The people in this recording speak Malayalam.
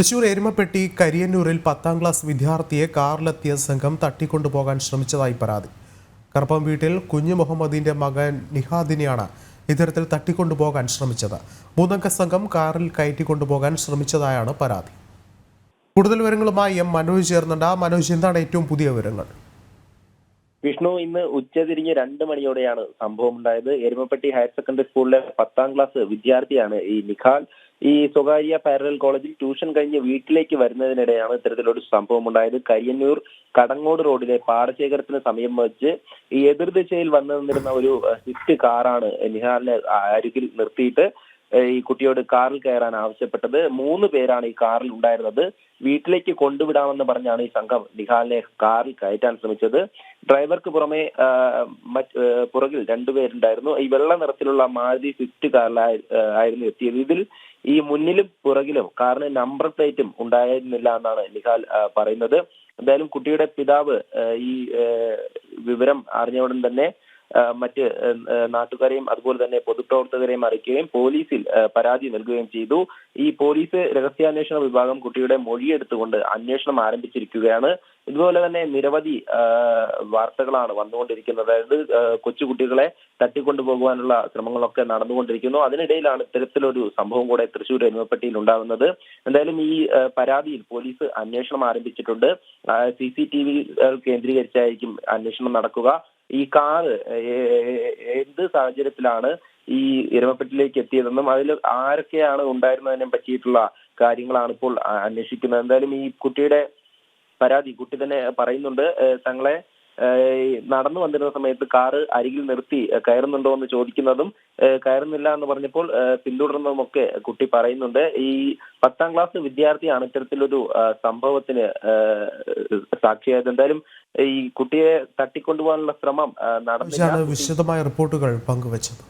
തൃശൂർ എരുമപ്പെട്ടി കരിയന്നൂരിൽ പത്താം ക്ലാസ് വിദ്യാർത്ഥിയെ കാറിലെത്തിയ സംഘം തട്ടിക്കൊണ്ടുപോകാൻ ശ്രമിച്ചതായി പരാതി. കറുപ്പം വീട്ടിൽ കുഞ്ഞു മുഹമ്മദിന്റെ മകൻ നിഹാദിനെയാണ് ഇത്തരത്തിൽ തട്ടിക്കൊണ്ടുപോകാൻ ശ്രമിച്ചത്. മൂന്നംഗ സംഘം കാറിൽ കയറ്റിക്കൊണ്ടുപോകാൻ ശ്രമിച്ചതായാണ് പരാതി. കൂടുതൽ വിവരങ്ങളുമായി എം മനോജ് ചേർന്നുണ്ട്. ആ മനോജ് എന്താണ് ഏറ്റവും പുതിയ വിവരങ്ങൾ? വിഷ്ണു ഇന്ന് ഉച്ചതിരിഞ്ഞ് രണ്ട് മണിയോടെയാണ് സംഭവം ഉണ്ടായത് എരുമപ്പെട്ടി ഹയർ സെക്കൻഡറി സ്കൂളിലെ പത്താം ക്ലാസ് വിദ്യാർത്ഥിയാണ് ഈ നിഖാൽ ഈ സ്വകാര്യ പാരലൽ കോളേജിൽ ട്യൂഷൻ കഴിഞ്ഞ് വീട്ടിലേക്ക് വരുന്നതിനിടെയാണ് ഇത്തരത്തിലൊരു സംഭവം ഉണ്ടായത് കരിയന്നൂർ കടങ്ങോട് റോഡിലെ പാടശേഖരത്തിന് സമീപം വെച്ച് ഈ എതിർദിശയിൽ വന്നു നിന്നിരുന്ന ഒരു സ്വിഫ്റ്റ് കാറാണ് നിഹാലിനെ അരികിൽ നിർത്തിയിട്ട് ഈ കുട്ടിയോട് കാറിൽ കയറാൻ ആവശ്യപ്പെട്ടത്. മൂന്ന് പേരാണ് ഈ കാറിൽ ഉണ്ടായിരുന്നത്. വീട്ടിലേക്ക് കൊണ്ടുവിടാമെന്ന് പറഞ്ഞാണ് ഈ സംഘം നിഹാലിനെ കാറിൽ കയറ്റാൻ ശ്രമിച്ചത്. ഡ്രൈവർക്ക് പുറമെ മറ്റ് പുറകിൽ രണ്ടുപേരുണ്ടായിരുന്നു ഈ വെള്ള നിറത്തിലുള്ള മാരുതി സ്വിഫ്റ്റ് കാറിലായി ആയിരുന്നു എത്തിയത്. ഇതിൽ ഈ മുന്നിലും പുറകിലും കാറിന് നമ്പർ പ്ലേറ്റും ഉണ്ടായിരുന്നില്ല എന്നാണ് നിഹാൽ പറയുന്നത്. എന്തായാലും കുട്ടിയുടെ പിതാവ് ഈ വിവരം അറിഞ്ഞ ഉടൻ തന്നെ മറ്റ് നാട്ടുകാരെയും അതുപോലെ തന്നെ പൊതുപ്രവർത്തകരെയും അറിയിക്കുകയും പോലീസിൽ പരാതി നൽകുകയും ചെയ്തു. ഈ പോലീസ് രഹസ്യാന്വേഷണ വിഭാഗം കുട്ടിയുടെ മൊഴിയെടുത്തുകൊണ്ട് അന്വേഷണം ആരംഭിച്ചിരിക്കുകയാണ്. ഇതുപോലെ തന്നെ നിരവധി വാർത്തകളാണ് വന്നുകൊണ്ടിരിക്കുന്നത്. അതായത് കൊച്ചുകുട്ടികളെ തട്ടിക്കൊണ്ടുപോകുവാനുള്ള ശ്രമങ്ങളൊക്കെ നടന്നുകൊണ്ടിരിക്കുന്നു. അതിനിടയിലാണ് ഇത്തരത്തിലൊരു സംഭവം കൂടെ തൃശൂർ എരുമപ്പെട്ടിയിൽ ഉണ്ടാകുന്നത്. എന്തായാലും ഈ പരാതിയിൽ പോലീസ് അന്വേഷണം ആരംഭിച്ചിട്ടുണ്ട്. സി സി ടി വി കേന്ദ്രീകരിച്ചായിരിക്കും അന്വേഷണം നടക്കുക. ഈ കാറ് എന്ത് സാഹചര്യത്തിലാണ് ഈ എരുമപ്പെട്ടിലേക്ക് എത്തിയതെന്നും അതിൽ ആരൊക്കെയാണ് ഉണ്ടായിരുന്നതിനെ പറ്റിയിട്ടുള്ള കാര്യങ്ങളാണ് ഇപ്പോൾ അന്വേഷിക്കുന്നത്. എന്തായാലും ഈ കുട്ടിയുടെ പരാതി കുട്ടി തന്നെ പറയുന്നുണ്ട്. തങ്ങളെ നടന്നു വന്നിരുന്ന സമയത്ത് കാറ് അരികിൽ നിർത്തി കയറുന്നുണ്ടോ എന്ന് ചോദിക്കുന്നതും കയറുന്നില്ല എന്ന് പറഞ്ഞപ്പോൾ പിന്തുടർന്നതും പിന്തുടർന്നതുമൊക്കെ കുട്ടി പറയുന്നുണ്ട്. ഈ പത്താം ക്ലാസ് വിദ്യാർത്ഥിയാണ് ഇത്തരത്തിലൊരു സംഭവത്തിന് സാക്ഷിയായത്. എന്തായാലും ഈ കുട്ടിയെ തട്ടിക്കൊണ്ടുപോകാനുള്ള ശ്രമം നടന്നു വിശദമായ റിപ്പോർട്ടുകൾ പങ്കുവച്ചത്.